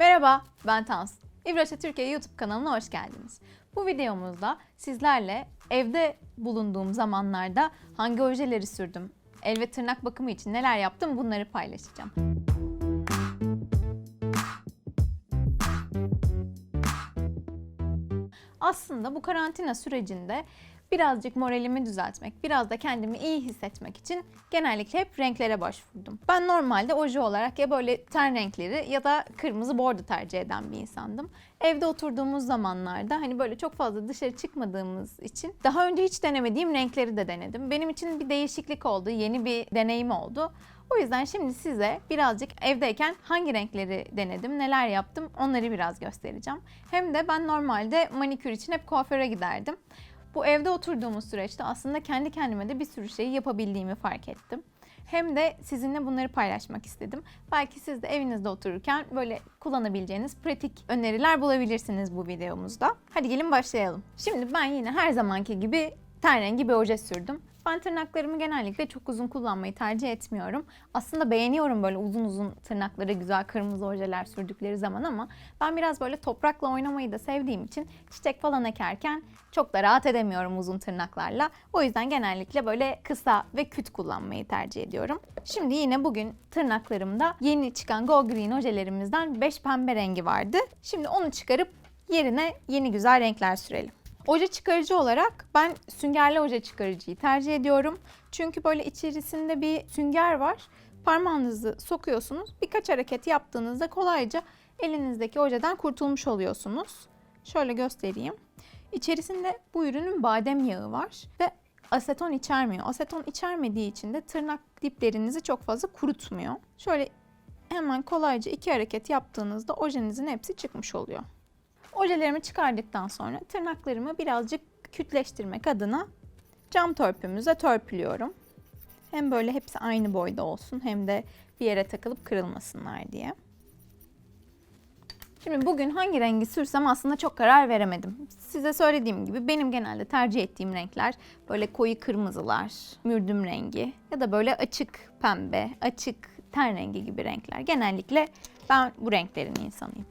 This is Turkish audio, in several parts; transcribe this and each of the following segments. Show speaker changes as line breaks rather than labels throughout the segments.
Merhaba, ben Tans. İbraşa Türkiye YouTube kanalına hoş geldiniz. Bu videomuzda sizlerle evde bulunduğum zamanlarda hangi ojeleri sürdüm, el ve tırnak bakımı için neler yaptım bunları paylaşacağım. Aslında bu karantina sürecinde birazcık moralimi düzeltmek, biraz da kendimi iyi hissetmek için genellikle hep renklere başvurdum. Ben normalde oje olarak ya böyle ten renkleri ya da kırmızı bordo tercih eden bir insandım. Evde oturduğumuz zamanlarda hani böyle çok fazla dışarı çıkmadığımız için daha önce hiç denemediğim renkleri de denedim. Benim için bir değişiklik oldu, yeni bir deneyim oldu. O yüzden şimdi size birazcık evdeyken hangi renkleri denedim, neler yaptım onları biraz göstereceğim. Hem de ben normalde manikür için hep kuaföre giderdim. Bu evde oturduğumuz süreçte aslında kendi kendime de bir sürü şeyi yapabildiğimi fark ettim. Hem de sizinle bunları paylaşmak istedim. Belki siz de evinizde otururken böyle kullanabileceğiniz pratik öneriler bulabilirsiniz bu videomuzda. Hadi gelin başlayalım. Şimdi ben yine her zamanki gibi ten rengi bir oje sürdüm. Ben tırnaklarımı genellikle çok uzun kullanmayı tercih etmiyorum. Aslında beğeniyorum böyle uzun uzun tırnakları güzel kırmızı ojeler sürdükleri zaman ama ben biraz böyle toprakla oynamayı da sevdiğim için çiçek falan ekerken çok da rahat edemiyorum uzun tırnaklarla. O yüzden genellikle böyle kısa ve küt kullanmayı tercih ediyorum. Şimdi yine bugün tırnaklarımda yeni çıkan Go Green ojelerimizden 5 pembe rengi vardı. Şimdi onu çıkarıp yerine yeni güzel renkler sürelim. Oje çıkarıcı olarak ben süngerli oje çıkarıcıyı tercih ediyorum. Çünkü böyle içerisinde bir sünger var. Parmağınızı sokuyorsunuz. Birkaç hareket yaptığınızda kolayca elinizdeki ojeden kurtulmuş oluyorsunuz. Şöyle göstereyim. İçerisinde bu ürünün badem yağı var ve aseton içermiyor. Aseton içermediği için de tırnak diplerinizi çok fazla kurutmuyor. Şöyle hemen kolayca iki hareket yaptığınızda ojenizin hepsi çıkmış oluyor. Ojelerimi çıkardıktan sonra tırnaklarımı birazcık kütleştirmek adına cam törpümüze törpülüyorum. Hem böyle hepsi aynı boyda olsun hem de bir yere takılıp kırılmasınlar diye. Şimdi bugün hangi rengi sürsem aslında çok karar veremedim. Size söylediğim gibi benim genelde tercih ettiğim renkler böyle koyu kırmızılar, mürdüm rengi ya da böyle açık pembe, açık ten rengi gibi renkler. Genellikle ben bu renklerin insanıyım.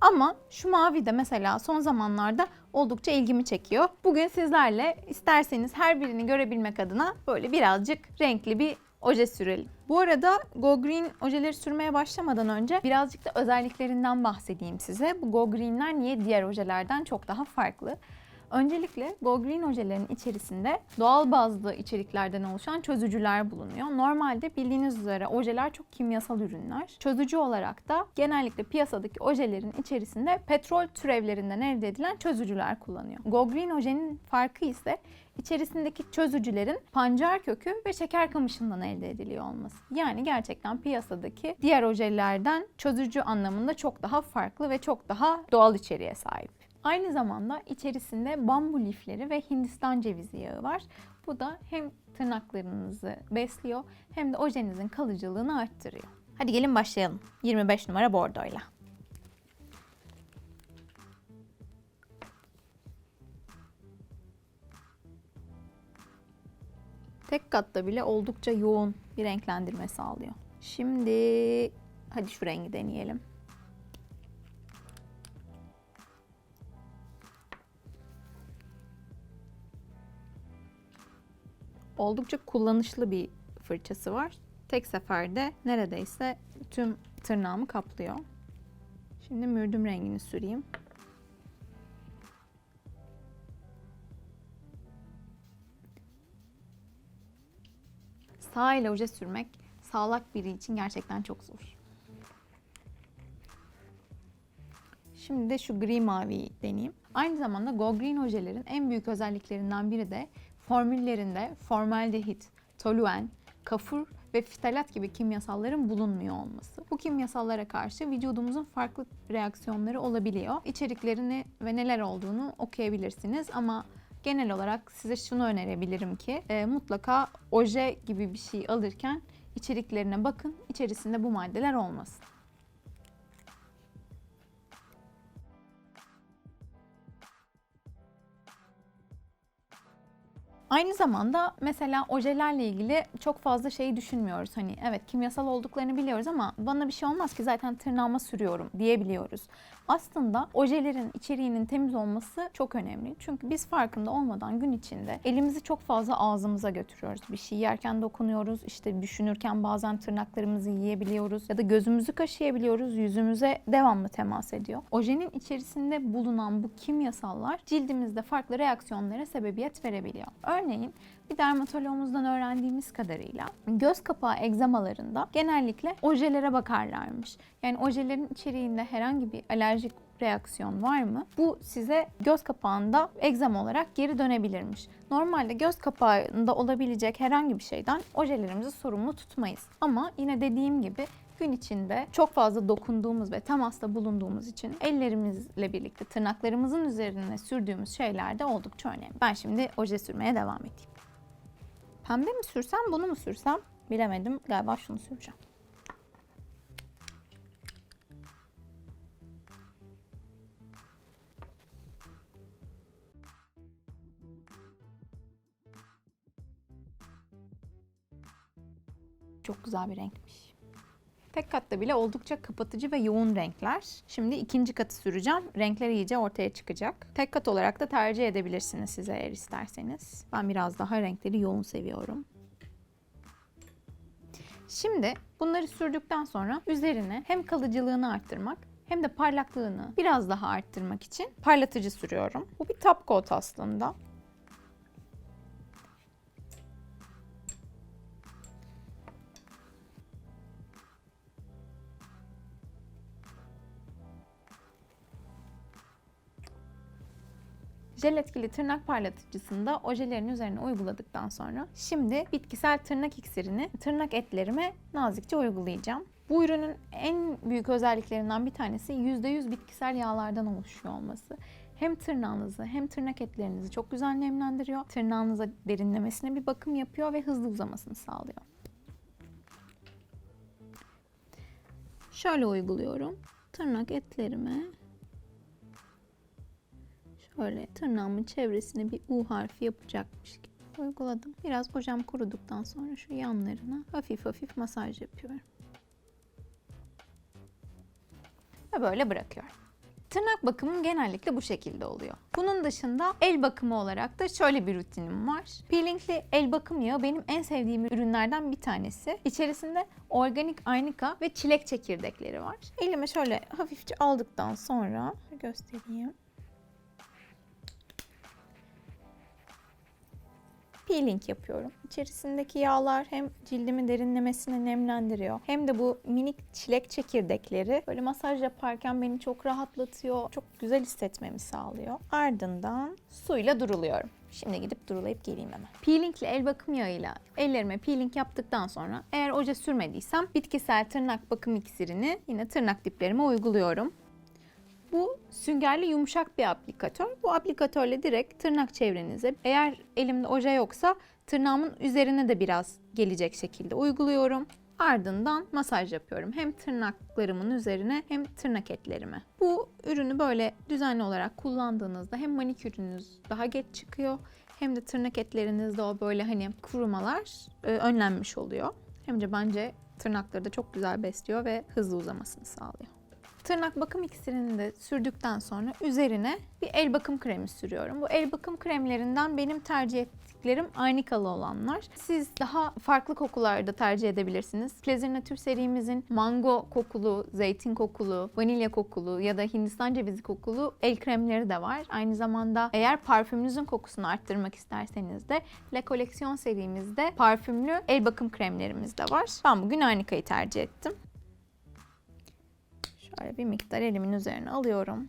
Ama şu mavi de mesela son zamanlarda oldukça ilgimi çekiyor. Bugün sizlerle isterseniz her birini görebilmek adına böyle birazcık renkli bir oje sürelim. Bu arada Go Green ojeleri sürmeye başlamadan önce birazcık da özelliklerinden bahsedeyim size. Bu Go Green'ler niye diğer ojelerden çok daha farklı? Öncelikle Go Green ojelerin içerisinde doğal bazlı içeriklerden oluşan çözücüler bulunuyor. Normalde bildiğiniz üzere ojeler çok kimyasal ürünler. Çözücü olarak da genellikle piyasadaki ojelerin içerisinde petrol türevlerinden elde edilen çözücüler kullanıyor. Go Green ojenin farkı ise içerisindeki çözücülerin pancar kökü ve şeker kamışından elde ediliyor olması. Yani gerçekten piyasadaki diğer ojelerden çözücü anlamında çok daha farklı ve çok daha doğal içeriğe sahip. Aynı zamanda içerisinde bambu lifleri ve Hindistan cevizi yağı var. Bu da hem tırnaklarınızı besliyor hem de ojenizin kalıcılığını arttırıyor. Hadi gelin başlayalım. 25 numara bordoyla. Tek katta bile oldukça yoğun bir renklendirme sağlıyor. Şimdi hadi şu rengi deneyelim. Oldukça kullanışlı bir fırçası var. Tek seferde neredeyse tüm tırnağımı kaplıyor. Şimdi mürdüm rengini süreyim. Sağ ile oje sürmek sağlak biri için gerçekten çok zor. Şimdi de şu gri maviyi deneyeyim. Aynı zamanda Go Green ojelerin en büyük özelliklerinden biri de formüllerinde formaldehit, toluen, kafur ve fitalat gibi kimyasalların bulunmuyor olması. Bu kimyasallara karşı vücudumuzun farklı reaksiyonları olabiliyor. İçeriklerini ve neler olduğunu okuyabilirsiniz ama genel olarak size şunu önerebilirim ki e, mutlaka oje gibi bir şey alırken içeriklerine bakın. İçerisinde bu maddeler olmasın. Aynı zamanda mesela ojelerle ilgili çok fazla şey düşünmüyoruz. Hani evet kimyasal olduklarını biliyoruz ama bana bir şey olmaz ki zaten tırnağıma sürüyorum diyebiliyoruz. Aslında ojelerin içeriğinin temiz olması çok önemli. Çünkü biz farkında olmadan gün içinde elimizi çok fazla ağzımıza götürüyoruz. Bir şey yerken dokunuyoruz, işte düşünürken bazen tırnaklarımızı yiyebiliyoruz ya da gözümüzü kaşıyabiliyoruz, yüzümüze devamlı temas ediyor. Ojenin içerisinde bulunan bu kimyasallar cildimizde farklı reaksiyonlara sebebiyet verebiliyor. Örneğin bir dermatoloğumuzdan öğrendiğimiz kadarıyla göz kapağı egzamalarında genellikle ojelere bakarlarmış. Yani ojelerin içeriğinde herhangi bir alerjik reaksiyon var mı? Bu size göz kapağında egzama olarak geri dönebilirmiş. Normalde göz kapağında olabilecek herhangi bir şeyden ojelerimizi sorumlu tutmayız. Ama yine dediğim gibi gün içinde çok fazla dokunduğumuz ve temasta bulunduğumuz için ellerimizle birlikte tırnaklarımızın üzerine sürdüğümüz şeyler de oldukça önemli. Ben şimdi oje sürmeye devam edeyim. Pembe mi sürsem bunu mu sürsem bilemedim. Galiba şunu süreceğim. Çok güzel bir renkmiş. Tek katta bile oldukça kapatıcı ve yoğun renkler. Şimdi ikinci katı süreceğim. Renkler iyice ortaya çıkacak. Tek kat olarak da tercih edebilirsiniz size eğer isterseniz. Ben biraz daha renkleri yoğun seviyorum. Şimdi bunları sürdükten sonra üzerine hem kalıcılığını arttırmak hem de parlaklığını biraz daha arttırmak için parlatıcı sürüyorum. Bu bir top coat aslında. Jel etkili tırnak parlatıcısını da ojelerin üzerine uyguladıktan sonra şimdi bitkisel tırnak iksirini tırnak etlerime nazikçe uygulayacağım. Bu ürünün en büyük özelliklerinden bir tanesi %100 bitkisel yağlardan oluşuyor olması. Hem tırnağınızı hem tırnak etlerinizi çok güzel nemlendiriyor. Tırnağınıza derinlemesine bir bakım yapıyor ve hızlı uzamasını sağlıyor. Şöyle uyguluyorum. Tırnak etlerime Şöyle tırnağımın çevresine bir U harfi yapacakmış gibi uyguladım. Biraz ojam kuruduktan sonra şu yanlarına hafif hafif masaj yapıyorum. Ve böyle bırakıyorum. Tırnak bakımım genellikle bu şekilde oluyor. Bunun dışında el bakımı olarak da şöyle bir rutinim var. Peelingli el bakım yağı benim en sevdiğim ürünlerden bir tanesi. İçerisinde organik arnika ve çilek çekirdekleri var. Elime şöyle hafifçe aldıktan sonra göstereyim. Peeling yapıyorum. İçerisindeki yağlar hem cildimi derinlemesine nemlendiriyor hem de bu minik çilek çekirdekleri böyle masaj yaparken beni çok rahatlatıyor. Çok güzel hissetmemi sağlıyor. Ardından suyla duruluyorum. Şimdi gidip durulayıp geleyim hemen. Peelingli el bakım yağıyla ellerime peeling yaptıktan sonra eğer oje sürmediysem bitkisel tırnak bakım iksirini yine tırnak diplerime uyguluyorum. Bu süngerli yumuşak bir aplikatör. Bu aplikatörle direkt tırnak çevrenize eğer elimde oje yoksa tırnağımın üzerine de biraz gelecek şekilde uyguluyorum. Ardından masaj yapıyorum. Hem tırnaklarımın üzerine hem tırnak etlerime. Bu ürünü böyle düzenli olarak kullandığınızda hem manikürünüz daha geç çıkıyor hem de tırnak etlerinizde o böyle hani kurumalar e, önlenmiş oluyor. Hem de bence tırnakları da çok güzel besliyor ve hızlı uzamasını sağlıyor. Tırnak bakım iksirini de sürdükten sonra üzerine bir el bakım kremi sürüyorum. Bu el bakım kremlerinden benim tercih ettiklerim arnikalı olanlar. Siz daha farklı kokularda tercih edebilirsiniz. Pleasure Nature serimizin mango kokulu, zeytin kokulu, vanilya kokulu ya da hindistan cevizi kokulu el kremleri de var. Aynı zamanda eğer parfümünüzün kokusunu arttırmak isterseniz de La Collection serimizde parfümlü el bakım kremlerimiz de var. Ben bugün arnikayı tercih ettim. Şöyle bir miktar elimin üzerine alıyorum.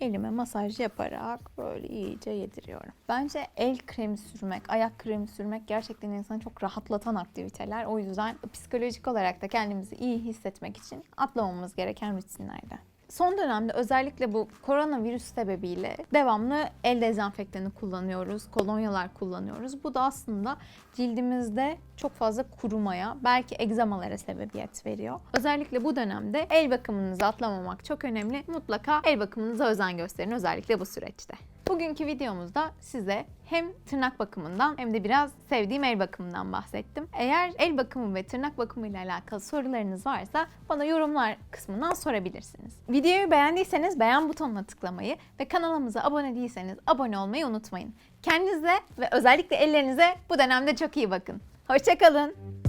Elime masaj yaparak böyle iyice yediriyorum. Bence el kremi sürmek, ayak kremi sürmek gerçekten insanı çok rahatlatan aktiviteler. O yüzden psikolojik olarak da kendimizi iyi hissetmek için atlamamız gereken rutinlerden. Son dönemde özellikle bu koronavirüs sebebiyle devamlı el dezenfektanı kullanıyoruz, kolonyalar kullanıyoruz. Bu da aslında cildimizde çok fazla kurumaya, belki egzamalara sebebiyet veriyor. Özellikle bu dönemde el bakımınızı atlamamak çok önemli. Mutlaka el bakımınıza özen gösterin özellikle bu süreçte. Bugünkü videomuzda size hem tırnak bakımından hem de biraz sevdiğim el bakımından bahsettim. Eğer el bakımı ve tırnak bakımı ile alakalı sorularınız varsa bana yorumlar kısmından sorabilirsiniz. Videoyu beğendiyseniz beğen butonuna tıklamayı ve kanalımıza abone değilseniz abone olmayı unutmayın. Kendinize ve özellikle ellerinize bu dönemde çok iyi bakın. Hoşçakalın.